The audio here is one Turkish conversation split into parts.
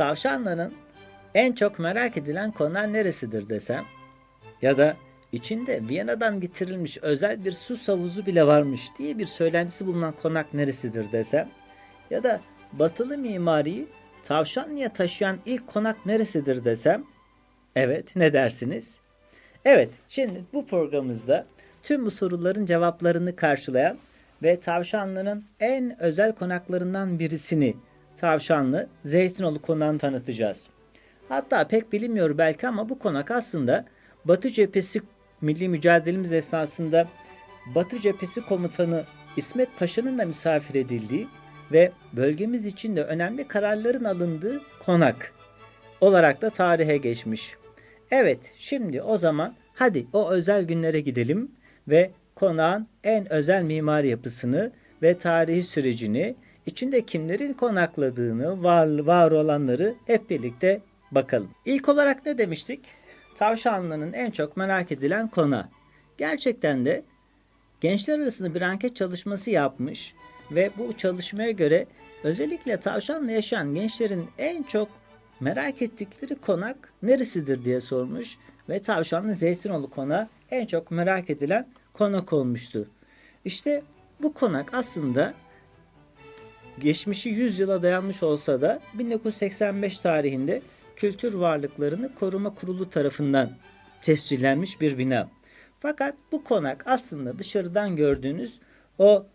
Tavşanların en çok merak edilen konağı neresidir desem ya da içinde Viyana'dan getirilmiş özel bir su havuzu bile varmış diye bir söylentisi bulunan konak neresidir desem ya da batılı mimariyi Tavşanlı'ya taşıyan ilk konak neresidir desem evet ne dersiniz? Evet şimdi bu programımızda tüm bu soruların cevaplarını karşılayan ve Tavşanlı'nın en özel konaklarından birisini Tavşanlı Zeytinoğlu konağını tanıtacağız. Hatta pek bilinmiyor belki ama bu konak aslında Batı Cephesi milli mücadelemiz esnasında Batı Cephesi Komutanı İsmet Paşa'nın da misafir edildiği ve bölgemiz için de önemli kararların alındığı konak olarak da tarihe geçmiş. Evet, şimdi o zaman hadi o özel günlere gidelim ve konağın en özel mimari yapısını ve tarihi sürecini, içinde kimlerin konakladığını, var, var olanları hep birlikte bakalım. İlk olarak ne demiştik? Tavşanlı'nın en çok merak edilen konağı. Gerçekten de gençler arasında bir anket çalışması yapmış ve bu çalışmaya göre özellikle Tavşanlı yaşayan gençlerin en çok merak ettikleri konak neresidir diye sormuş ve Tavşanlı Zeytinoğlu konağı en çok merak edilen konak olmuştu. İşte bu konak aslında geçmişi 100 yıla dayanmış olsa da 1985 tarihinde Kültür Varlıklarını Koruma Kurulu tarafından tescillenmiş bir bina. Fakat bu konak aslında dışarıdan gördüğünüz o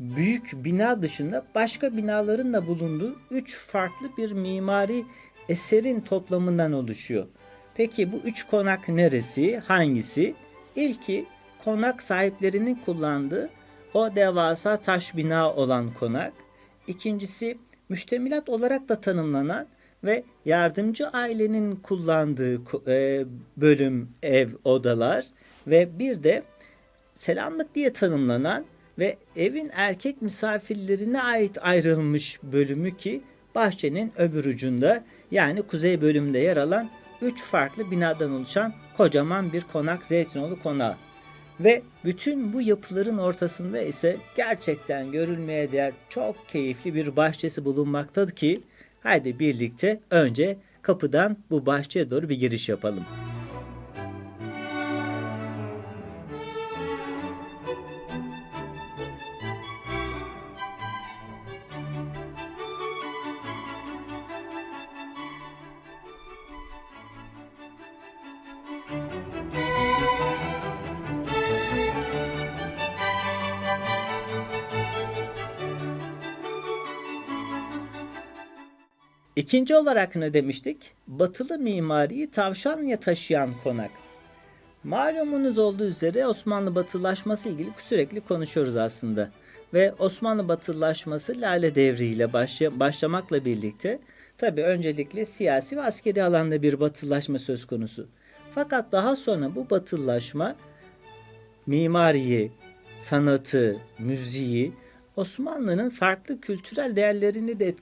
büyük bina dışında başka binaların da bulunduğu üç farklı bir mimari eserin toplamından oluşuyor. Peki bu üç konak neresi? Hangisi? İlki konak sahiplerinin kullandığı o devasa taş bina olan konak. İkincisi müştemilat olarak da tanımlanan ve yardımcı ailenin kullandığı e, bölüm ev odalar ve bir de selamlık diye tanımlanan ve evin erkek misafirlerine ait ayrılmış bölümü ki bahçenin öbür ucunda yani kuzey bölümünde yer alan 3 farklı binadan oluşan kocaman bir konak Zeytinoğlu konağı. Ve bütün bu yapıların ortasında ise gerçekten görülmeye değer çok keyifli bir bahçesi bulunmaktadır ki haydi birlikte önce kapıdan bu bahçeye doğru bir giriş yapalım. İkinci olarak ne demiştik? Batılı mimariyi Tavşanlı'ya taşıyan konak. Malumunuz olduğu üzere Osmanlı batılılaşması ilgili sürekli konuşuyoruz aslında. Ve Osmanlı batılılaşması Lale Devri ile başlamakla birlikte tabi öncelikle siyasi ve askeri alanda bir batılılaşma söz konusu. Fakat daha sonra bu batılılaşma mimariyi, sanatı, müziği Osmanlı'nın farklı kültürel değerlerini de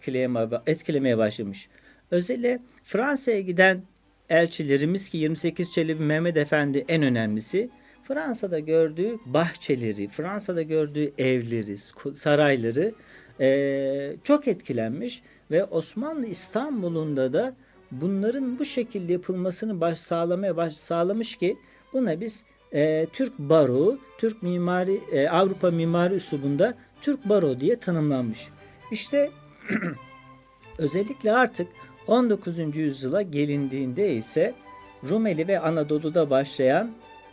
etkilemeye başlamış. Özellikle Fransa'ya giden elçilerimiz ki 28 Çelebi Mehmet Efendi en önemlisi Fransa'da gördüğü bahçeleri, Fransa'da gördüğü evleri, sarayları e, çok etkilenmiş ve Osmanlı İstanbul'unda da bunların bu şekilde yapılmasını baş sağlamaya baş sağlamış ki buna biz e, Türk baro, Türk mimari, e, Avrupa mimari üslubunda Türk baro diye tanımlanmış. İşte özellikle artık 19. yüzyıla gelindiğinde ise Rumeli ve Anadolu'da başlayan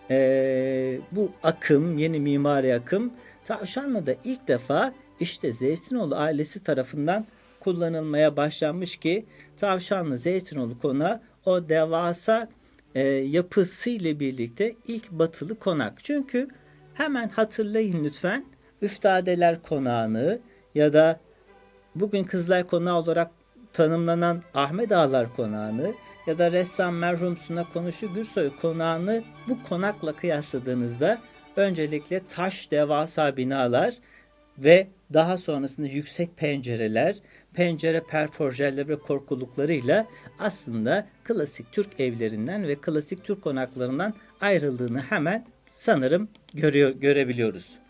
e, bu akım, yeni mimari akım Tavşanlı'da ilk defa işte Zeytinoğlu ailesi tarafından kullanılmaya başlanmış ki Tavşanlı Zeytinoğlu konağı o devasa e, yapısıyla birlikte ilk batılı konak. Çünkü hemen hatırlayın lütfen Üftadeler Konağı'nı ya da bugün Kızlar Konağı olarak tanımlanan Ahmet Ağalar Konağı'nı ya da ressam merhum Suna Konuşu Gürsoy Konağı'nı bu konakla kıyasladığınızda öncelikle taş devasa binalar ve daha sonrasında yüksek pencereler, pencere perforjerleri ve korkuluklarıyla aslında klasik Türk evlerinden ve klasik Türk konaklarından ayrıldığını hemen sanırım görüyor, görebiliyoruz.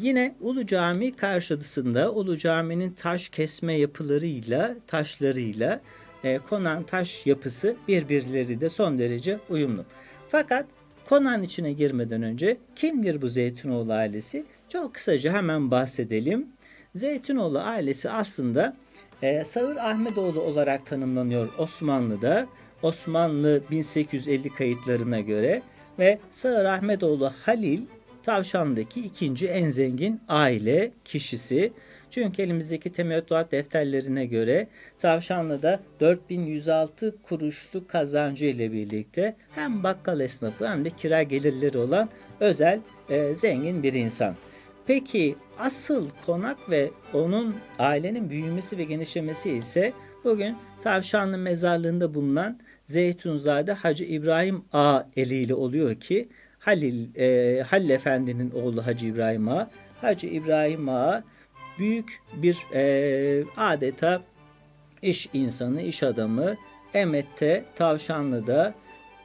Yine Ulu Cami karşısında Ulu Cami'nin taş kesme yapılarıyla, taşlarıyla e, konağın taş yapısı birbirleri de son derece uyumlu. Fakat konağın içine girmeden önce kimdir bu Zeytinoğlu ailesi? Çok kısaca hemen bahsedelim. Zeytinoğlu ailesi aslında e, Sağır Ahmetoğlu olarak tanımlanıyor Osmanlı'da. Osmanlı 1850 kayıtlarına göre ve Sağır Ahmetoğlu Halil Tavşan'daki ikinci en zengin aile kişisi. Çünkü elimizdeki temettüat defterlerine göre Tavşanlı'da 4106 kuruşluk kazancı ile birlikte hem bakkal esnafı hem de kira gelirleri olan özel e, zengin bir insan. Peki asıl konak ve onun ailenin büyümesi ve genişlemesi ise bugün Tavşanlı mezarlığında bulunan Zeytunzade Hacı İbrahim A eliyle oluyor ki Halil e, Halil Efendi'nin oğlu Hacı İbrahim Ağa. Hacı İbrahim Ağa büyük bir e, adeta iş insanı, iş adamı. Emet'te, Tavşanlı'da,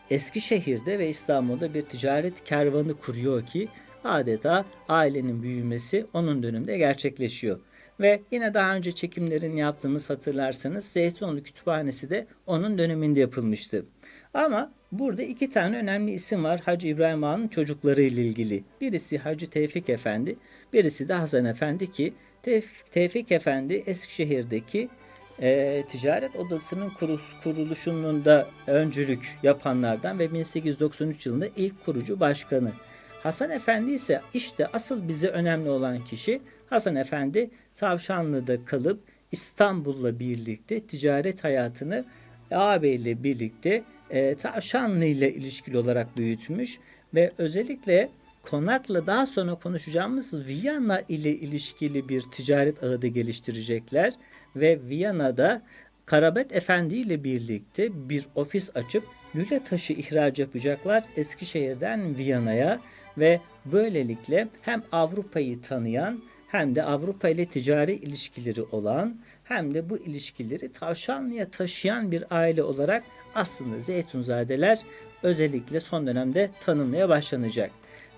Eskişehir'de ve İstanbul'da bir ticaret kervanı kuruyor ki adeta ailenin büyümesi onun döneminde gerçekleşiyor. Ve yine daha önce çekimlerini yaptığımız hatırlarsanız Zeytinli Kütüphanesi de onun döneminde yapılmıştı. Ama burada iki tane önemli isim var Hacı İbrahim Ağa'nın çocukları ile ilgili. Birisi Hacı Tevfik Efendi, birisi de Hasan Efendi ki Tevfik, Efendi Eskişehir'deki e, ticaret odasının kurus, kuruluşunun da öncülük yapanlardan ve 1893 yılında ilk kurucu başkanı. Hasan Efendi ise işte asıl bize önemli olan kişi Hasan Efendi Tavşanlı'da kalıp İstanbul'la birlikte ticaret hayatını ağabeyle birlikte e, Tavşanlı ile ilişkili olarak büyütmüş ve özellikle Konak'la daha sonra konuşacağımız Viyana ile ilişkili bir ticaret ağı da geliştirecekler ve Viyana'da Karabet Efendi ile birlikte bir ofis açıp lüle taşı ihraç yapacaklar Eskişehir'den Viyana'ya ve böylelikle hem Avrupa'yı tanıyan hem de Avrupa ile ticari ilişkileri olan hem de bu ilişkileri Tavşanlı'ya taşıyan bir aile olarak aslında Zeytunzadeler özellikle son dönemde tanınmaya başlanacak.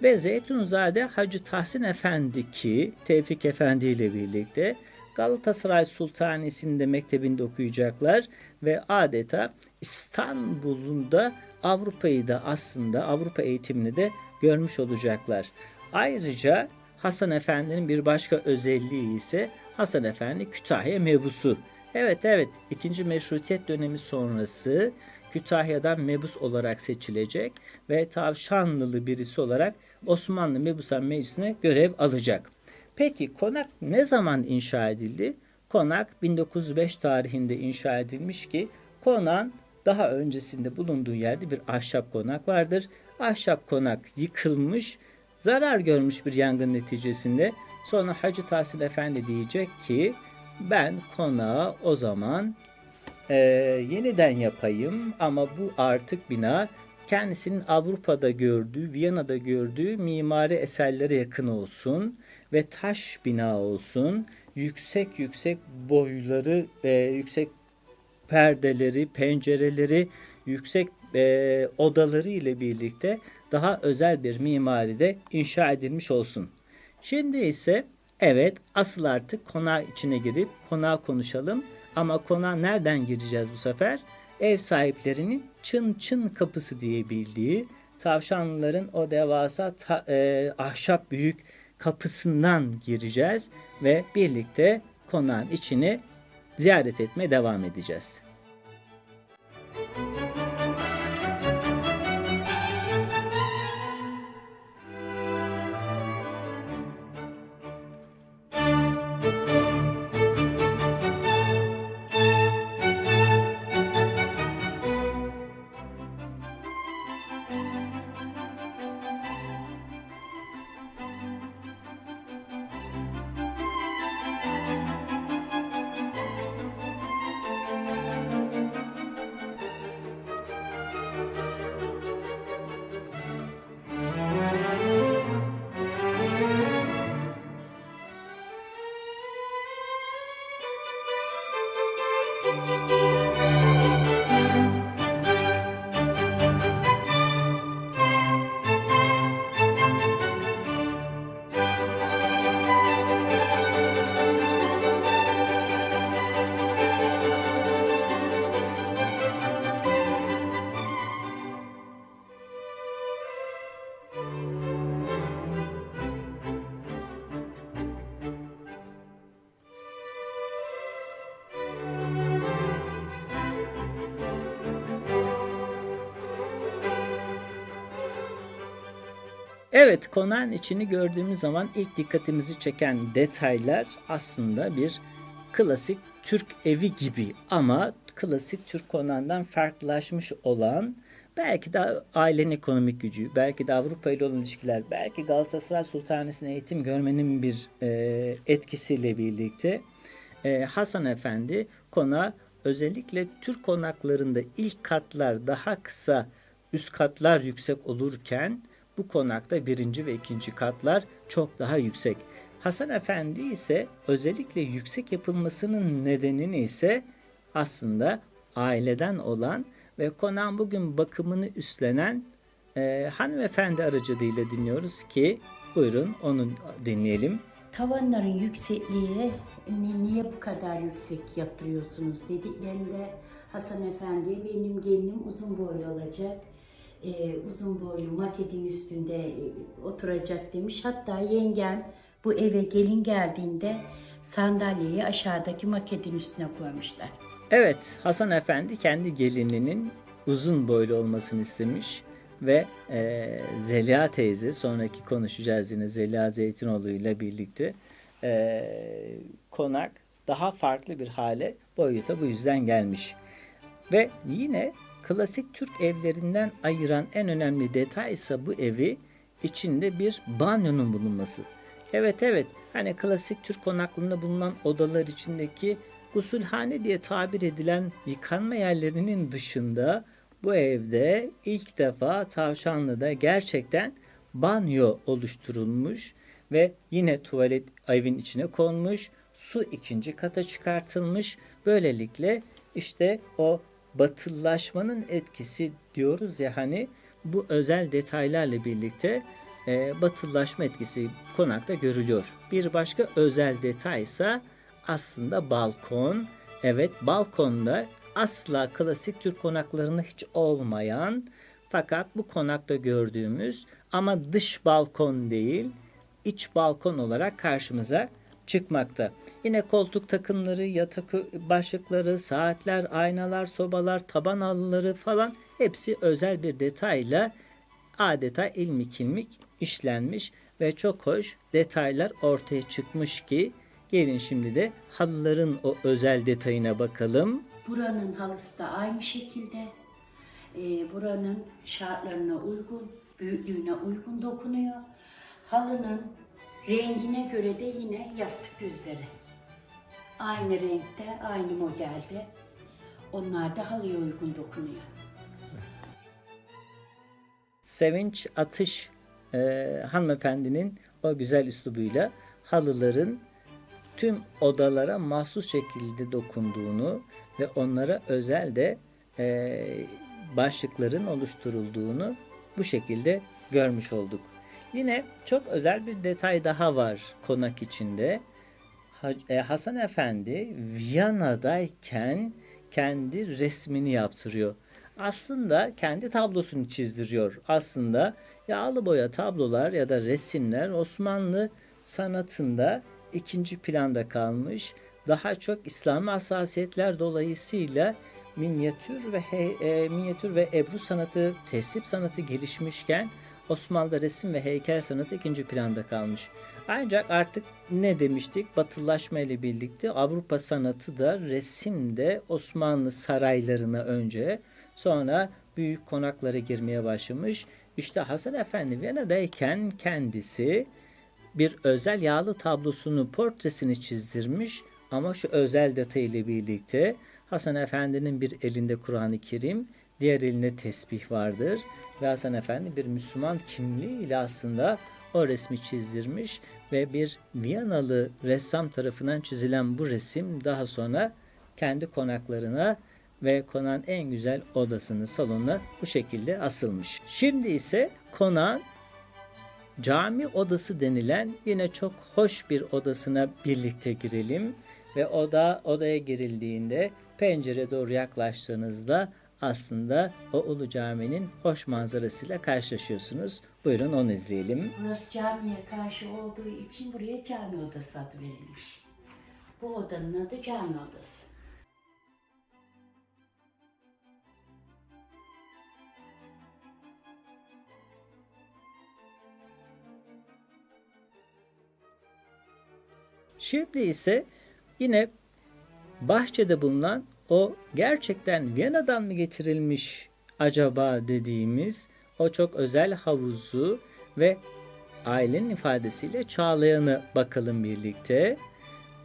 Ve Zeytunzade Hacı Tahsin Efendi ki Tevfik Efendi ile birlikte Galatasaray Sultanisi'nde mektebinde okuyacaklar ve adeta İstanbul'un da Avrupa'yı da aslında Avrupa eğitimini de görmüş olacaklar. Ayrıca Hasan Efendi'nin bir başka özelliği ise Hasan Efendi Kütahya mebusu. Evet evet ikinci meşrutiyet dönemi sonrası Kütahya'dan mebus olarak seçilecek ve Tavşanlılı birisi olarak Osmanlı Mebusan Meclisi'ne görev alacak. Peki konak ne zaman inşa edildi? Konak 1905 tarihinde inşa edilmiş ki konağın daha öncesinde bulunduğu yerde bir ahşap konak vardır. Ahşap konak yıkılmış, zarar görmüş bir yangın neticesinde. Sonra Hacı Tahsil Efendi diyecek ki ben konağı o zaman e, yeniden yapayım ama bu artık bina kendisinin Avrupa'da gördüğü, Viyana'da gördüğü mimari eserlere yakın olsun ve taş bina olsun. Yüksek yüksek boyları, e, yüksek perdeleri, pencereleri, yüksek e, odaları ile birlikte daha özel bir mimaride inşa edilmiş olsun. Şimdi ise evet asıl artık konağı içine girip konağı konuşalım. Ama konağa nereden gireceğiz bu sefer? Ev sahiplerinin çın çın kapısı diye bildiği tavşanlıların o devasa ta, e, ahşap büyük kapısından gireceğiz ve birlikte konağın içini ziyaret etmeye devam edeceğiz. Evet, konağın içini gördüğümüz zaman ilk dikkatimizi çeken detaylar aslında bir klasik Türk evi gibi ama klasik Türk konağından farklılaşmış olan belki de ailenin ekonomik gücü, belki de Avrupa ile olan ilişkiler, belki Galatasaray Sultanesi'ne eğitim görmenin bir e, etkisiyle birlikte e, Hasan Efendi konağı özellikle Türk konaklarında ilk katlar daha kısa, üst katlar yüksek olurken bu konakta birinci ve ikinci katlar çok daha yüksek. Hasan Efendi ise özellikle yüksek yapılmasının nedenini ise aslında aileden olan ve konağın bugün bakımını üstlenen e, hanımefendi aracılığıyla dinliyoruz ki buyurun onu dinleyelim. Tavanların yüksekliği ni- niye bu kadar yüksek yaptırıyorsunuz dediklerinde Hasan Efendi benim gelinim uzun boylu olacak. Ee, uzun boylu maketin üstünde e, oturacak demiş. Hatta yengem bu eve gelin geldiğinde sandalyeyi aşağıdaki maketin üstüne koymuşlar. Evet, Hasan Efendi kendi gelininin uzun boylu olmasını istemiş ve e, Zeliha teyze, sonraki konuşacağız yine Zeliha Zeytinoğlu ile birlikte e, konak daha farklı bir hale boyuta bu yüzden gelmiş. Ve yine klasik Türk evlerinden ayıran en önemli detay ise bu evi içinde bir banyonun bulunması. Evet evet hani klasik Türk konaklarında bulunan odalar içindeki gusülhane diye tabir edilen yıkanma yerlerinin dışında bu evde ilk defa Tavşanlı'da gerçekten banyo oluşturulmuş ve yine tuvalet evin içine konmuş, su ikinci kata çıkartılmış. Böylelikle işte o batıllaşmanın etkisi diyoruz ya hani bu özel detaylarla birlikte e, batıllaşma etkisi konakta görülüyor. Bir başka özel detay ise aslında balkon. Evet balkonda asla klasik Türk konaklarında hiç olmayan fakat bu konakta gördüğümüz ama dış balkon değil iç balkon olarak karşımıza çıkmakta. Yine koltuk takımları, yatak başlıkları, saatler, aynalar, sobalar, taban halıları falan hepsi özel bir detayla adeta ilmik ilmik işlenmiş ve çok hoş detaylar ortaya çıkmış ki gelin şimdi de halıların o özel detayına bakalım. Buranın halısı da aynı şekilde. Ee, buranın şartlarına uygun, büyüklüğüne uygun dokunuyor. Halının rengine göre de yine yastık yüzleri. Aynı renkte, aynı modelde. Onlar da halıya uygun dokunuyor. Sevinç Atış e, hanımefendinin o güzel üslubuyla halıların tüm odalara mahsus şekilde dokunduğunu ve onlara özel de e, başlıkların oluşturulduğunu bu şekilde görmüş olduk. Yine çok özel bir detay daha var konak içinde. E, Hasan Efendi Viyana'dayken kendi resmini yaptırıyor. Aslında kendi tablosunu çizdiriyor. Aslında yağlı boya tablolar ya da resimler Osmanlı sanatında ikinci planda kalmış. Daha çok İslami hassasiyetler dolayısıyla minyatür ve he- e, minyatür ve ebru sanatı, tesip sanatı gelişmişken Osmanlı'da resim ve heykel sanatı ikinci planda kalmış. Ancak artık ne demiştik? Batılılaşma ile birlikte Avrupa sanatı da resimde Osmanlı saraylarına önce sonra büyük konaklara girmeye başlamış. İşte Hasan Efendi Viyana'dayken kendisi bir özel yağlı tablosunu, portresini çizdirmiş ama şu özel detayıyla birlikte Hasan Efendi'nin bir elinde Kur'an-ı Kerim, diğer elinde tesbih vardır ve Hasan Efendi bir Müslüman kimliğiyle aslında o resmi çizdirmiş ve bir Viyanalı ressam tarafından çizilen bu resim daha sonra kendi konaklarına ve konağın en güzel odasını, salonuna bu şekilde asılmış. Şimdi ise konağın Cami odası denilen yine çok hoş bir odasına birlikte girelim ve oda odaya girildiğinde pencere doğru yaklaştığınızda aslında o Ulu Cami'nin hoş manzarasıyla karşılaşıyorsunuz. Buyurun onu izleyelim. Burası camiye karşı olduğu için buraya cami odası adı verilmiş. Bu odanın adı cami odası. Şimdi ise yine bahçede bulunan o gerçekten Viyana'dan mı getirilmiş acaba dediğimiz o çok özel havuzu ve ailenin ifadesiyle Çağlayan'ı bakalım birlikte.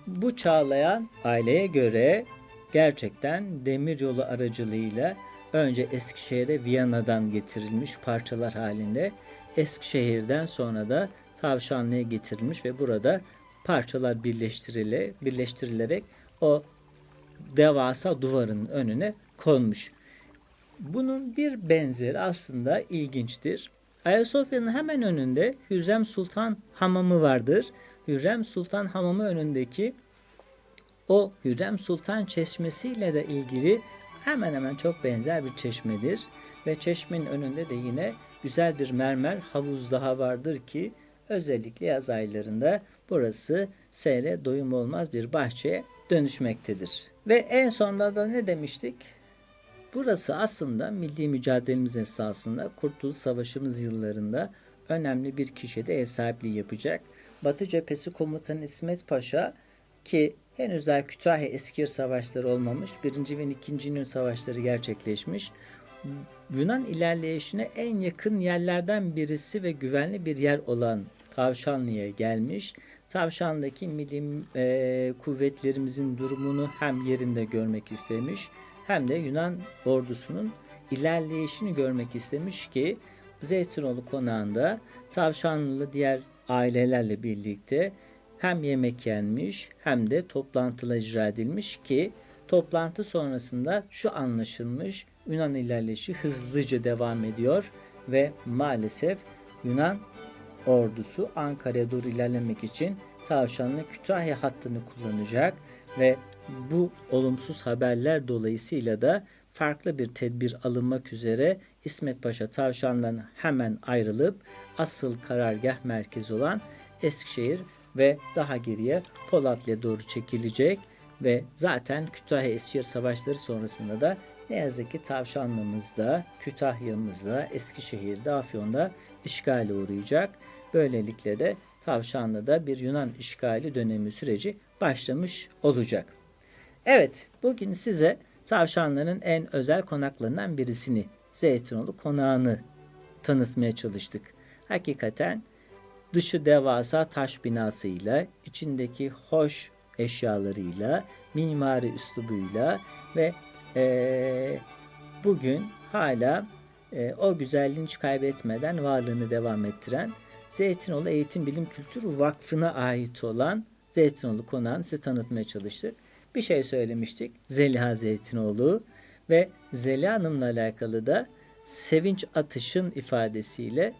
Bu Çağlayan aileye göre gerçekten demiryolu aracılığıyla önce Eskişehir'e Viyana'dan getirilmiş parçalar halinde Eskişehir'den sonra da Tavşanlı'ya getirilmiş ve burada parçalar birleştirile, birleştirilerek o devasa duvarın önüne konmuş. Bunun bir benzeri aslında ilginçtir. Ayasofya'nın hemen önünde Hürrem Sultan Hamamı vardır. Hürrem Sultan Hamamı önündeki o Hürrem Sultan Çeşmesi ile de ilgili hemen hemen çok benzer bir çeşmedir. Ve çeşmenin önünde de yine güzel bir mermer havuz daha vardır ki özellikle yaz aylarında burası seyre doyum olmaz bir bahçeye dönüşmektedir. Ve en sonunda da ne demiştik? Burası aslında milli mücadelemiz esasında Kurtuluş Savaşımız yıllarında önemli bir kişiye de ev sahipliği yapacak. Batı Cephesi Komutanı İsmet Paşa ki henüz daha Kütahya Eskişehir savaşları olmamış. 1. ve 2. İnönü savaşları gerçekleşmiş. Yunan ilerleyişine en yakın yerlerden birisi ve güvenli bir yer olan Tavşanlı'ya gelmiş. Tavşan'daki milli e, kuvvetlerimizin durumunu hem yerinde görmek istemiş hem de Yunan ordusunun ilerleyişini görmek istemiş ki Zeytinoğlu konağında Tavşanlılı diğer ailelerle birlikte hem yemek yenmiş hem de toplantılar icra edilmiş ki toplantı sonrasında şu anlaşılmış Yunan ilerleyişi hızlıca devam ediyor ve maalesef Yunan ordusu Ankara'ya doğru ilerlemek için Tavşanlı Kütahya hattını kullanacak ve bu olumsuz haberler dolayısıyla da farklı bir tedbir alınmak üzere İsmet Paşa Tavşan'dan hemen ayrılıp asıl karargah merkezi olan Eskişehir ve daha geriye Polatlı'ya doğru çekilecek ve zaten Kütahya Eskişehir savaşları sonrasında da ne yazık ki Tavşanlımızda, Kütahya'mızda, Eskişehir'de, Afyon'da işgale uğrayacak. Böylelikle de Tavşanlı'da bir Yunan işgali dönemi süreci başlamış olacak. Evet, bugün size Tavşanlı'nın en özel konaklarından birisini, Zeytinoğlu Konağı'nı tanıtmaya çalıştık. Hakikaten dışı devasa taş binasıyla, içindeki hoş eşyalarıyla, mimari üslubuyla ve eee, bugün hala eee, o güzelliğini hiç kaybetmeden varlığını devam ettiren Zeytinoğlu Eğitim Bilim Kültür Vakfı'na ait olan Zeytinoğlu Konağı'nı size tanıtmaya çalıştık. Bir şey söylemiştik. Zeliha Zeytinoğlu ve Zeliha Hanım'la alakalı da Sevinç Atış'ın ifadesiyle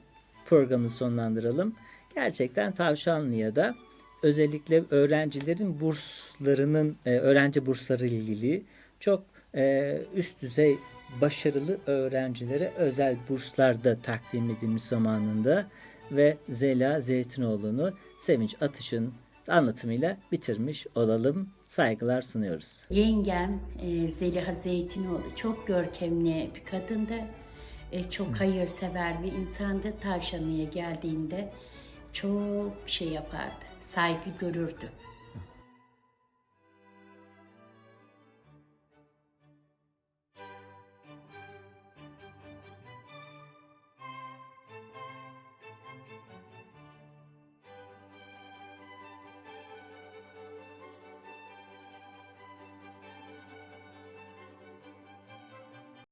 programı sonlandıralım. Gerçekten Tavşanlı'ya da özellikle öğrencilerin burslarının, e, öğrenci bursları ile ilgili çok e, üst düzey başarılı öğrencilere özel burslar da takdim edilmiş zamanında ve Zela Zeytinoğlu'nu Sevinç Atış'ın anlatımıyla bitirmiş olalım. Saygılar sunuyoruz. Yengem e, Zeliha Zeytinoğlu çok görkemli bir kadındı. E, çok hayırsever bir insandı. Tavşanlı'ya geldiğinde çok şey yapardı. Saygı görürdü.